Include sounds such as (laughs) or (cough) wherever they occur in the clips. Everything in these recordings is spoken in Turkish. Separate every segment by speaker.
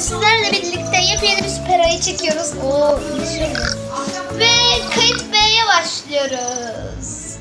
Speaker 1: Sizlerle birlikte yepyeni bir süper ayı çekiyoruz. Oo, Ve kayıt B'ye başlıyoruz.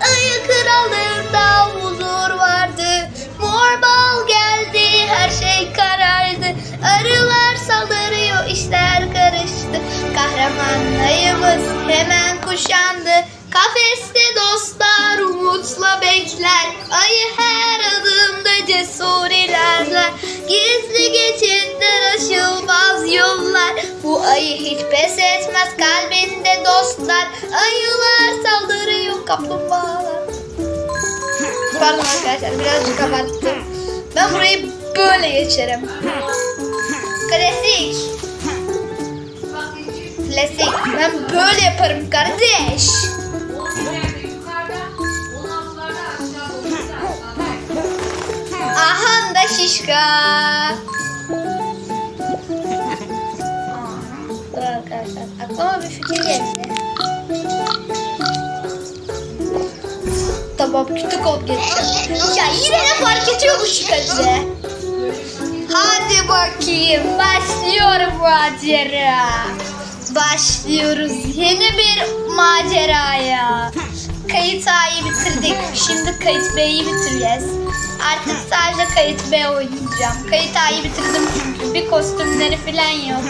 Speaker 1: Ayı krallığında huzur vardı. Mor bal geldi, her şey karardı. Arılar saldırıyor, işler karıştı. Kahraman ayımız hemen kuşandı. Kafeste dostlar umutla bekler. Ayı her adımda cesur ilerler. Gizli geçitler aşılmaz yollar. Bu ayı hiç pes etmez kalbinde dostlar. Ayılar saldırıyor kaplumbağalar. Pardon arkadaşlar birazcık abarttım. Ben burayı böyle geçerim. Klasik. Klasik. Ben böyle yaparım kardeş. Da şişka. Dur arkadaşlar. Aklıma bir fikir geldi. Tamam küçük olup geçeceğim. Ya yine de fark ediyor bu şikayete. Hadi bakayım başlıyorum macera. Başlıyoruz yeni bir maceraya. Kayıt A'yı bitirdik. Şimdi kayıt B'yi bitireceğiz. Artık sadece kayıt B oynayacağım. Kayıt A'yı bitirdim çünkü bir kostümleri falan yok.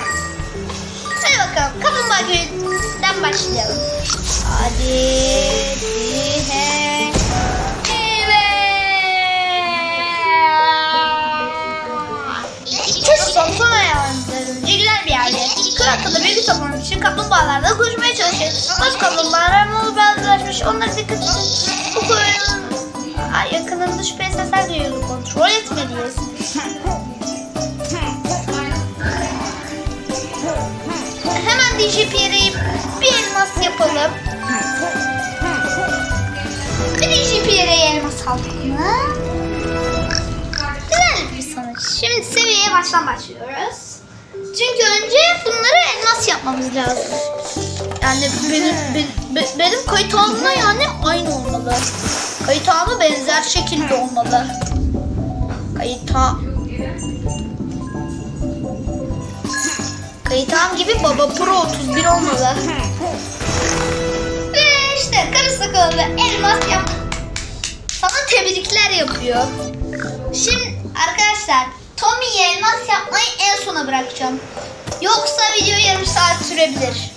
Speaker 1: Hadi bakalım kaplumbağa köyünden başlayalım. Hadi he. Evet. Çocuk son bir yerde. Kır hakkında bilgi toplamak için kaplumbağalarla konuşmaya çalışıyor. Bazı kaplumbağalar mı benzeşmiş onları dikkat edin. Bu koyunun Ay, yakınında şüpheli sesler duyuyoruz. Kontrol etmeliyiz. Hemen DJP'yi bir elmas yapalım. Bir DJP'ye elmas aldık mı? Güzel bir sonuç. Şimdi seviyeye baştan başlıyoruz. Çünkü önce bunları elmas yapmamız lazım. Yani benim, benim, benim kayıt yani aynı olmalı. Kayıt ağımı benzer şekilde olmalı. Kayıt ağ... Kayıt ağım gibi Baba Pro 31 olmalı. Ve işte karı sakalı elmas yap. Sana tebrikler yapıyor. Şimdi arkadaşlar Tommy'ye elmas yapmayı en sona bırakacağım. Yoksa video yarım saat sürebilir.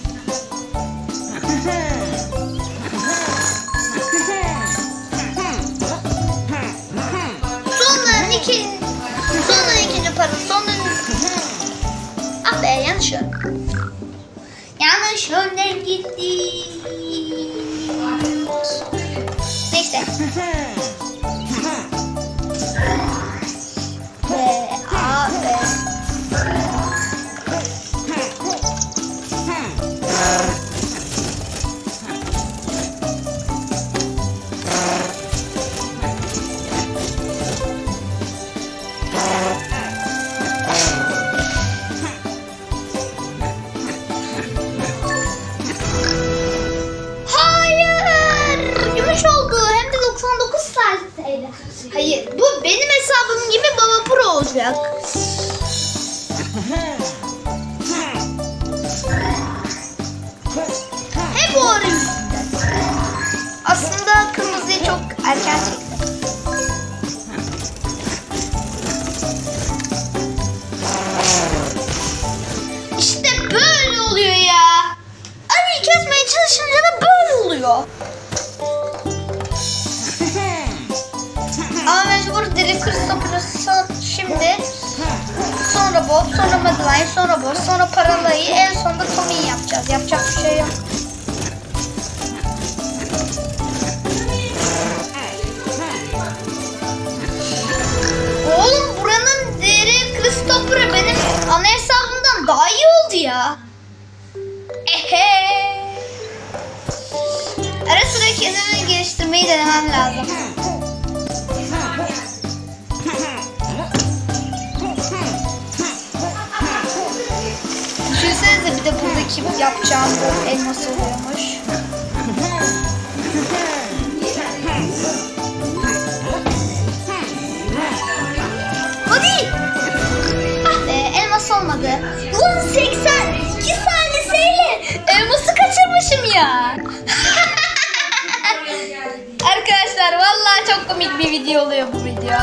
Speaker 1: Yanlış yönden gitti. Neyse. (laughs) Ve A ve çalışınca da böyle oluyor. (laughs) Ama mecbur diri Christopher'ı şimdi sonra Bob, sonra Madeline, sonra Bob, sonra Paralayı en sonunda Tommy'yi yapacağız. Yapacak bir şey yok. Oğlum buranın deri Christopher'ı benim ana hesabımdan daha iyi oldu ya. Ehe. Geliştirmeyi denemem lazım. Düşünsenize bir de buradaki yapacağım bu elmas oluyormuş. Hadi. Ah be elmas olmadı. Lan 82 saliseyle elması kaçırmışım ya. Arkadaşlar vallahi çok komik bir video oluyor bu video.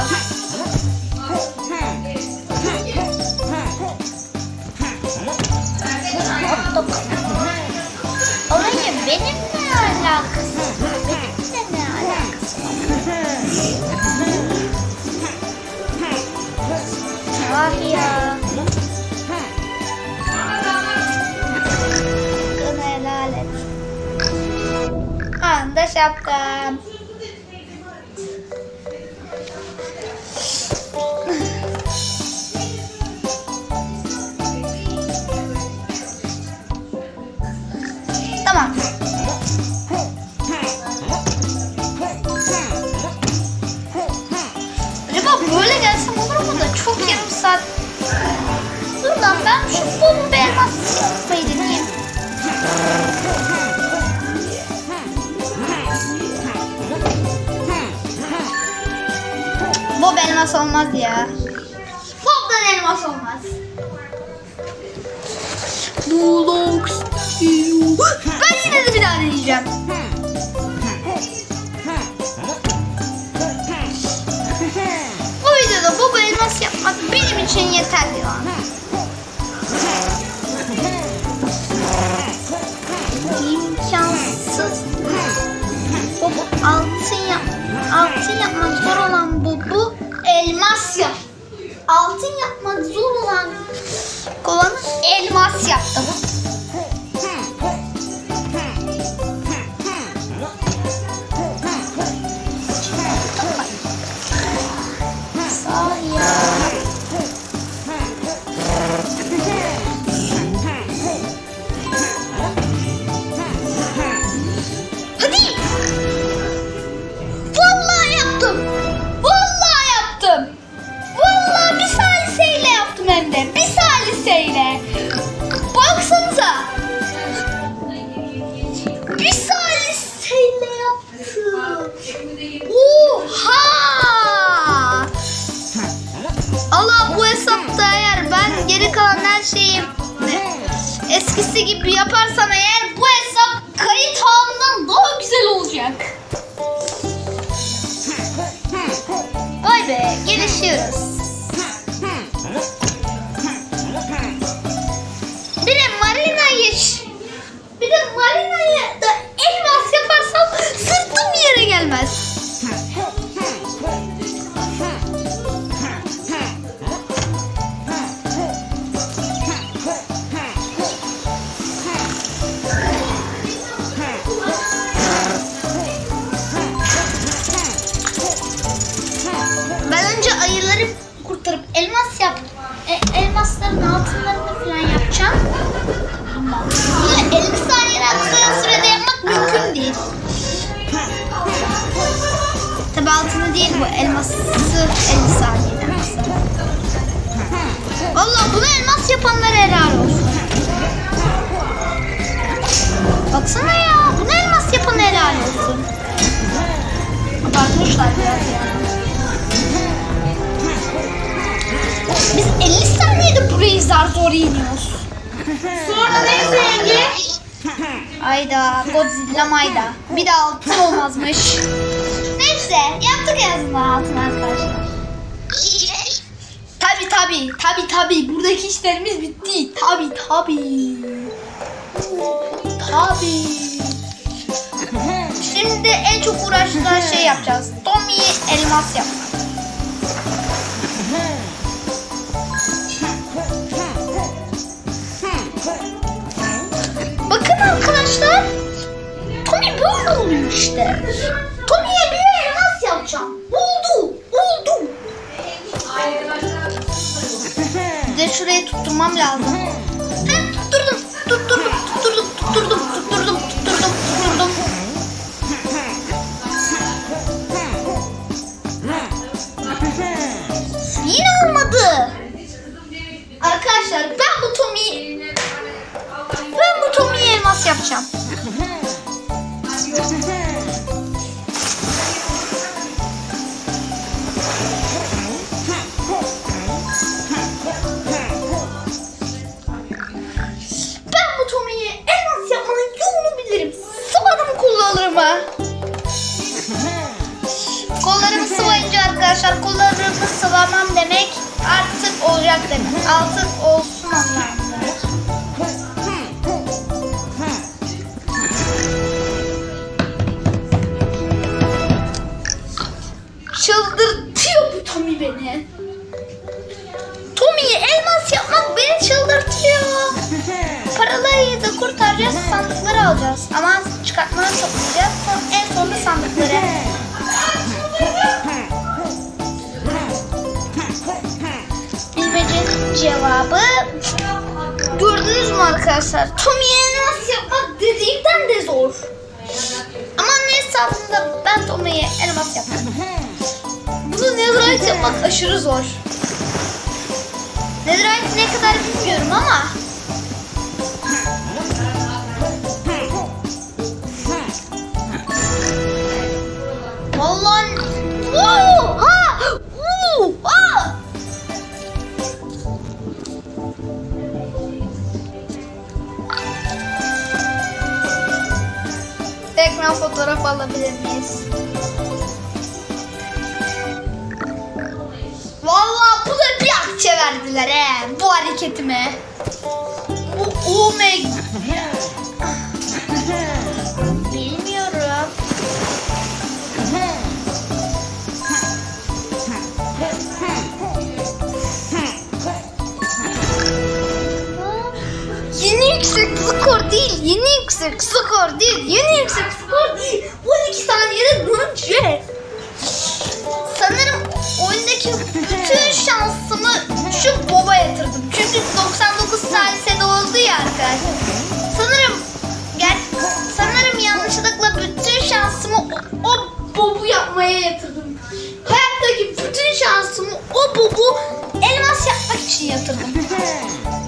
Speaker 1: Olayı benimle alakası. Benimle ne alakası? Ah ya. Hakkını helal et. Anda şapkam. Lan. İmkansız. Bu altın yap altın yapmak zor olan bu bu elmas yap. Altın yapmak zor olan kovanı elmas yaptım. Sağ Baksanıza. Bir saliseyle yaptım. Oha. Allah bu hesapta eğer ben geri kalan her şeyi eskisi gibi yaparsam eğer bu hesap kayıt ağından daha güzel olacak. Vay be gelişiyoruz. Marinayı bir de marinayı bu elması 50 saniyeden kısa. Valla bunu elmas yapanlara helal olsun. Baksana ya bunu elmas yapan helal olsun. Abartmışlar biraz ya. Biz 50 saniyede burayı zar zor iniyoruz.
Speaker 2: Sonra neyse yenge?
Speaker 1: Ayda Godzilla mayda. Bir de altın olmazmış. Neyse yaptık en azından altın arkadaşlar. Tabi tabi tabi tabi buradaki işlerimiz bitti. Tabi tabi. Tabi. (laughs) Şimdi en çok uğraştığımız şey yapacağız. Tommy'yi elmas yapmak. Bakın arkadaşlar. Tommy böyle oluyor işte. Tommy'ye bir yapacağım. Oldu. Oldu. Bir de şurayı tutturmam lazım. Heh, tutturdum. Tutturdum. Tutturdum. Tutturdum. Tutturdum. Tutturdum. Tutturdum. Yine olmadı. Arkadaşlar ben bu Tommy'yi ben bu Tommy'ye elmas yapacağım. Paraları da kurtaracağız, sandıkları alacağız. Ama çıkartmaları toplayacağız. En sonunda sandıkları. Bilmecenin cevabı gördünüz mü arkadaşlar? Tommy'ye elmas yapmak dediğimden de zor. Ama ne hesabında ben Tommy'ye elmas yaptım. Bunu netherite yapmak aşırı zor. Netherite ne kadar bilmiyorum ama Ekran fotoğraf alabilir miyiz? Vallahi bu da bir akçe verdiler he bu hareketime. Bu Omeg. (laughs) skor değil, yeni yüksek skor değil, yeni yüksek skor değil. 12 saniyede dönecek. Sanırım oyundaki bütün şansımı şu boba yatırdım. Çünkü 99 salise de oldu ya arkadaşlar. Sanırım gel sanırım yanlışlıkla bütün şansımı o, o bobu yapmaya yatırdım. Hayattaki bütün şansımı o bobu elmas yapmak için yatırdım. (laughs)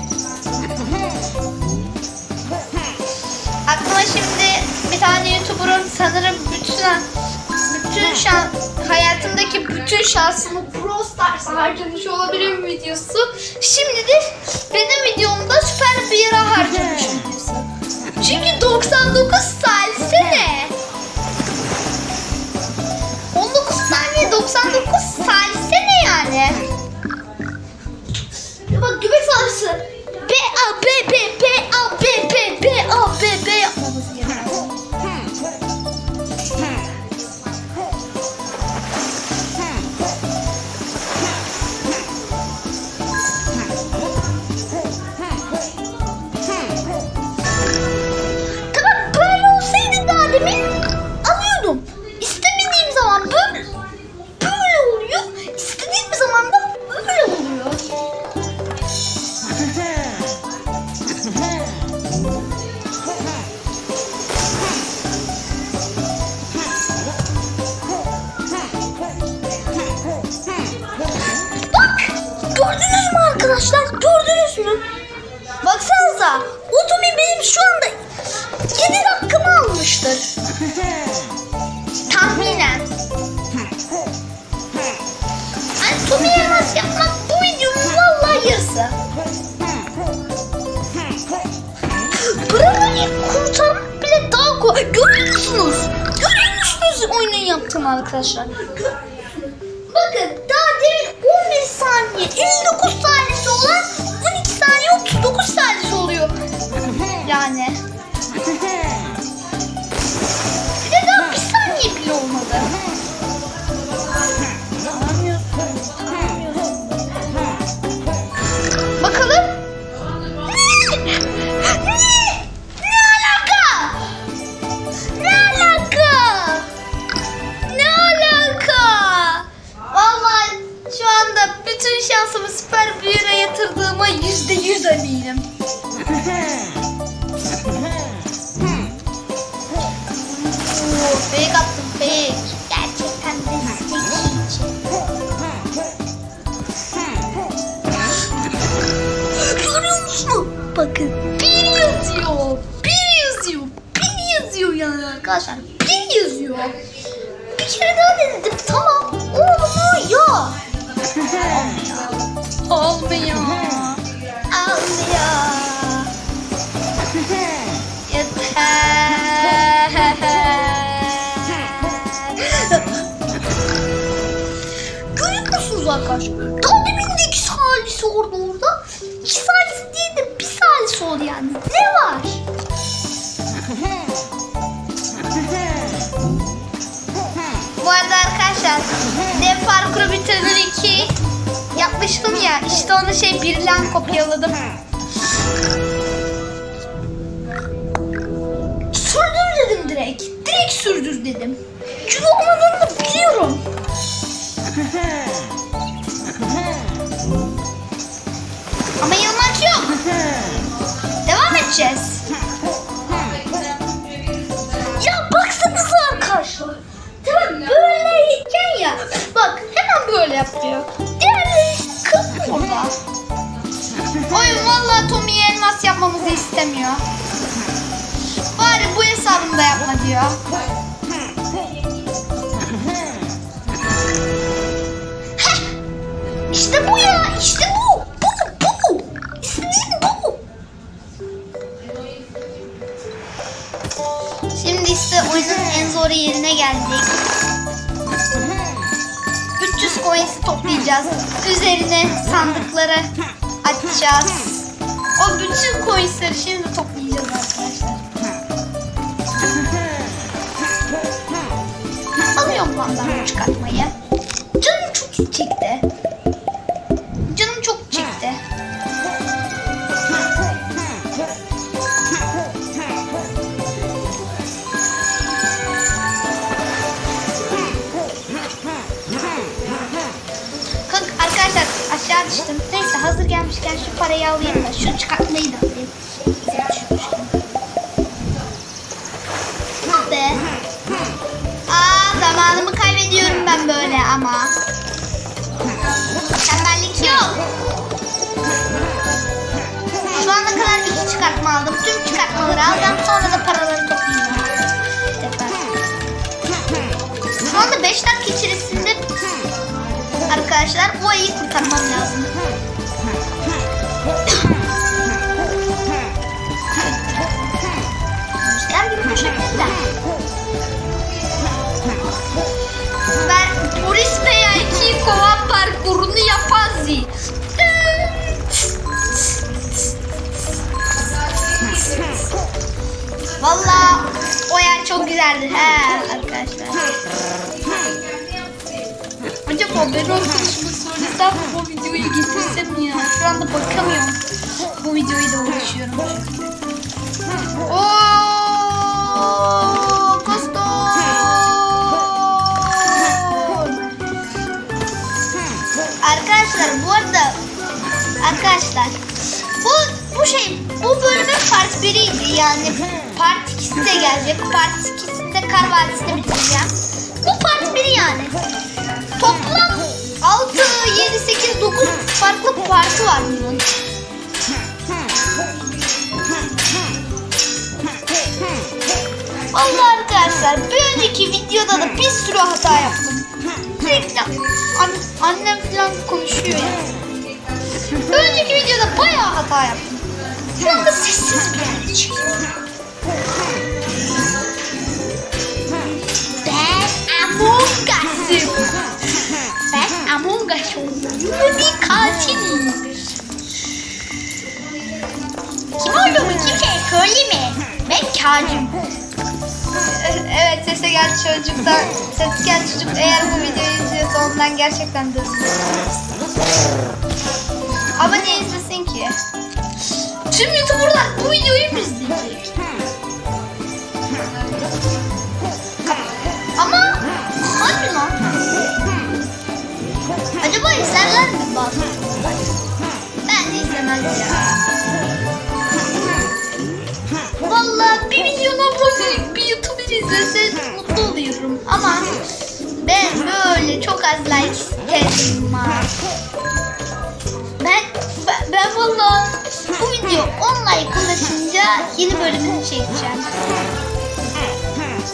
Speaker 1: bütün şan, hayatımdaki bütün şansımı Pro Stars'a harcamış olabilir mi videosu. Şimdi de benim videomda süper bir yere harcamış (laughs) videosu. Çünkü 99 salise kurtarmak bile daha kolay. Görüyor musunuz? Görüyor musunuz oyunun yaptığımı arkadaşlar? Bakın daha demin 15 saniye 59 saniyesi olan 12 saniye 39 saniyesi oluyor. Yani. Yüz eminim. Fake attım fake. Gerçekten de zekice. Görüyor musun? Bakın bir yazıyor. Bir yazıyor. Bir yazıyor yani arkadaşlar. Bir yazıyor. Bir kere daha denedim. Tamam. Olmuyor. Olmuyor. Yeter. Görüyor musunuz arkadaşlar? Daha demin de iki salisi orada orada. İki salisi değil de bir salisi ol yani. Ne var? Bu arada arkadaşlar dev parkuru bitirdim 2 yapmıştım ya işte onu şey birden kopyaladım. Sürdür dedim direkt. Direkt sürdür dedim. Çünkü olmadığını biliyorum. Ama yılmaç yok. Devam edeceğiz. Ya baksanıza arkadaşlar. Tamam böyleyken ya. Bak hemen böyle yapıyor. Diğerleri kız burada. Oyun vallahi Tommy'ye elmas yapmamızı istemiyor. Bari bu hesabını da yapma diyor. Heh! İşte bu ya, işte bu. Bu, bu. İstediğim bu. Şimdi işte oyunun en zor yerine geldik. 300 coins'i toplayacağız. Üzerine sandıkları açacağız. O bütün coins'leri şimdi toplayacağız arkadaşlar. Alıyorum bu çıkartmayı. Parayı alayım da şu çıkartmayı da alayım. Ah. Aa zamanımı kaybediyorum ben böyle ama. Tembellik yok. Şu ana kadar iki çıkartma aldım. Tüm çıkartmaları alacağım. Sonra da paraları toplayacağım. Şu anda 5 dakika içerisinde arkadaşlar bu ayı kurtarmam lazım. Kova parkurunu yapazzi. Valla o yer çok güzeldi he arkadaşlar. Acaba söylesem mi bu videoyu getirsem ya? Şu anda bakamıyorum. Bu videoyu da uğraşıyorum. Ooo bu bölümün part 1'iydi yani part 2'si de gelecek. Part 2'sinde Kar Vadisi'ni bitireceğim. Bu part 1 yani. Toplam 6, 7, 8, 9 farklı parti var bunun. Allah arkadaşlar bir önceki videoda da bir sürü hata yaptım. Katilim. Kim olduğumu kimseye söyleme. Ben Kacım. Evet sese gel çocuklar. Ses gel çocuk eğer bu videoyu izliyorsa ondan gerçekten de. Ama ne izlesin ki? Tüm YouTuber'lar bu videoyu mu izleyecek? Ama hadi lan. Acaba izlerler mi bazı ben böyle çok az like istedim. Ben, ben, ben vallahi bu video 10 like ulaşınca yeni bölümünü çekeceğim.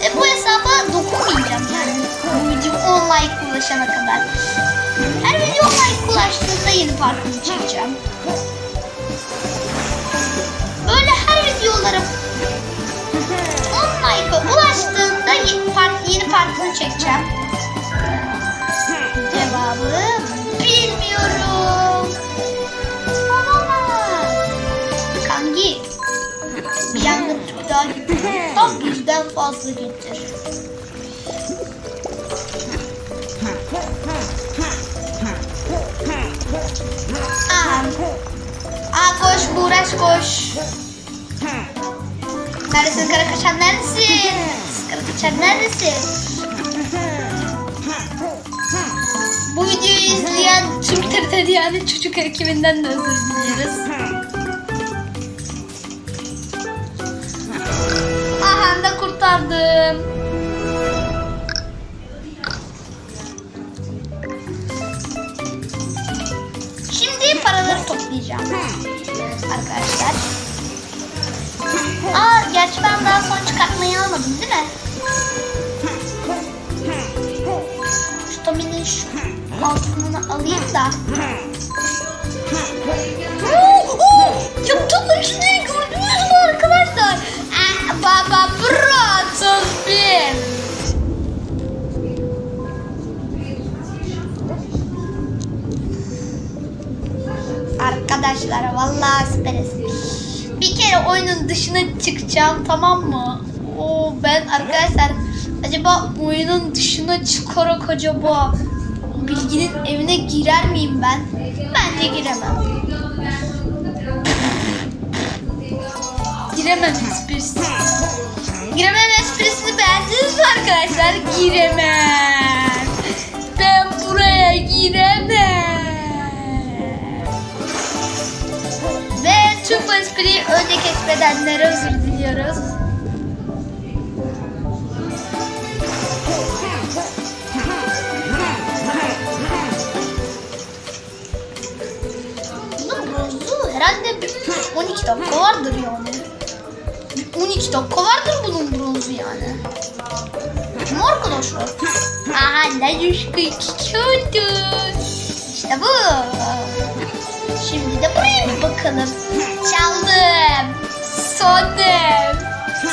Speaker 1: E, bu hesaba dokunmayacağım yani bu video 10 like ulaşana kadar. Her video 10 like ulaştığında yeni partını çekeceğim. Böyle her videolarım 10 like'a ulaştığında yeni, yeni partını çekeceğim cevabı bilmiyorum. Baba. Kangi. Bir yangın tüp daha gitti. Tam birden fazla gitti. Aa. Aa koş Buğraç koş. Neredesin kara kaçan neredesin? Kara kaçan neredesin? Bu videoyu izleyen tüm TRT çocuk ekibinden de özür dileriz. Aha da kurtardım. Şimdi paraları toplayacağım. Arkadaşlar. Aa gerçi ben daha son çıkartmayı almadım altınını alayım da. Yaptıkları şeyleri gördünüz mü arkadaşlar? Ah, baba bro 31. Arkadaşlar vallahi süperiz. Bir kere oyunun dışına çıkacağım tamam mı? Oo ben arkadaşlar acaba oyunun dışına çıkarak acaba Bilginin evine girer miyim ben? Bence giremem. Giremem esprisi. Giremem esprisini beğendiniz mi arkadaşlar? Giremem. Ben buraya giremem. Ve tüm bu espriyi önce keşfedenlere özür diliyoruz. Dakika vardır yani. Bir 12 dakika vardır bunun bronzu yani. Değil arkadaşlar? Aha düşkü oldu. İşte bu. Şimdi de buraya bir bakalım. Çaldım. Sonum.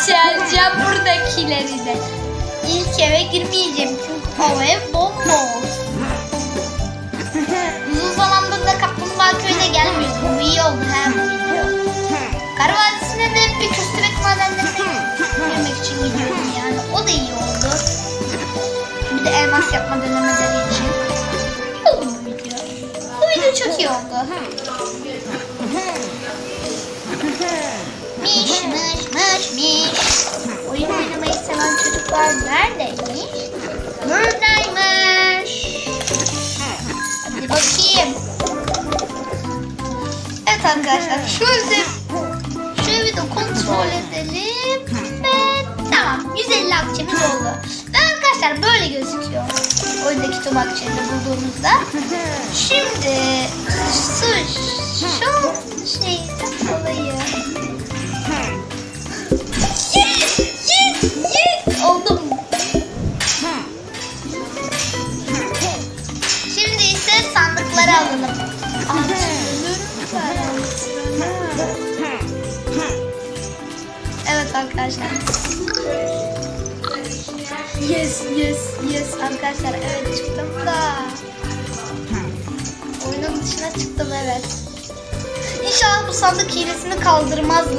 Speaker 1: Çalacağım buradakileri de. İlk eve girmeyeceğim çünkü o ev bomboş. Bir elmas yapma denemeleri için. Bu video. Çok iyi oldu. Miş mış mış miş. Oyun oynamayı seven çocuklar neredeymiş? Buradaymış. Hadi bakayım. Evet arkadaşlar evde şu evi de kontrol edelim. Ve tamam 150 akçemiz oldu. Arkadaşlar böyle gözüküyor. Oyundaki tüm akçeleri bulduğumuzda. Şimdi şu şu şeyden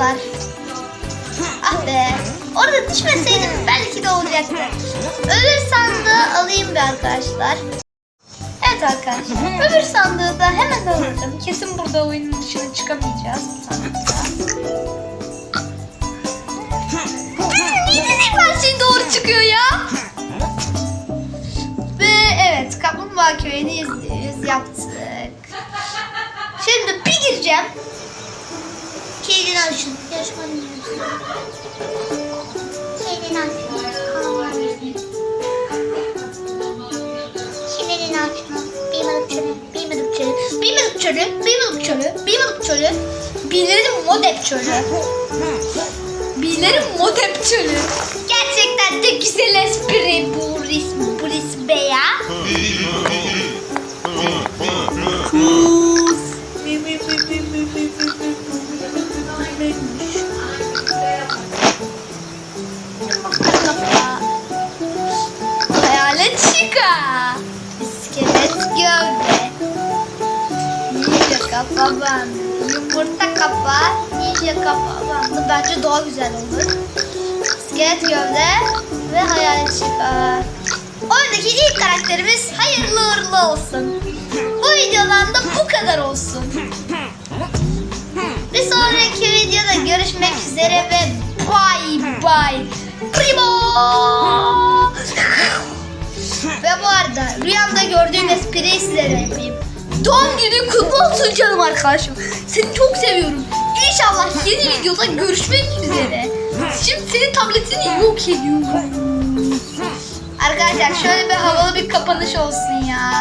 Speaker 1: kaldırmazlar. Ah be. Orada düşmeseydim belki de olacaktı. Öbür sandığı alayım bir arkadaşlar. Evet arkadaşlar. Öbür sandığı da hemen alacağım. Kesin burada oyunun dışına çıkamayacağız sandıkta. Niye her şey doğru çıkıyor ya? Ve evet Kaplumbağa Köyü'nü yaptık. Şimdi bir gireceğim. Kilidini açın. Yarışmanın açın. Kilidini açın. Bir balık çölü, bir balık çölü, bir balık çölü, bir balık çölü, bir balık çölü. Bilirim modep çölü. Bilirim modep çölü. Gerçekten de güzel espri bu resmi, bu resmi ya. Kafa. Şika. İskelet gövde. Ninja kafa bandı. Yumurta kafa. Ninja kafa bandı. Bence daha güzel olur. iskelet gövde ve hayalet çıkar. Oradaki ilk karakterimiz hayırlı uğurlu olsun. Bu videodan da bu kadar olsun. Bir sonraki videoda görüşmek üzere ve bye bye. Primo. Ve bu arada rüyamda gördüğüm espriyi sizlere yapayım. Doğum günü kutlu olsun canım arkadaşım. Seni çok seviyorum. İnşallah yeni videoda görüşmek üzere. Şimdi senin tabletini yok ediyorum. Arkadaşlar şöyle bir havalı bir kapanış olsun ya.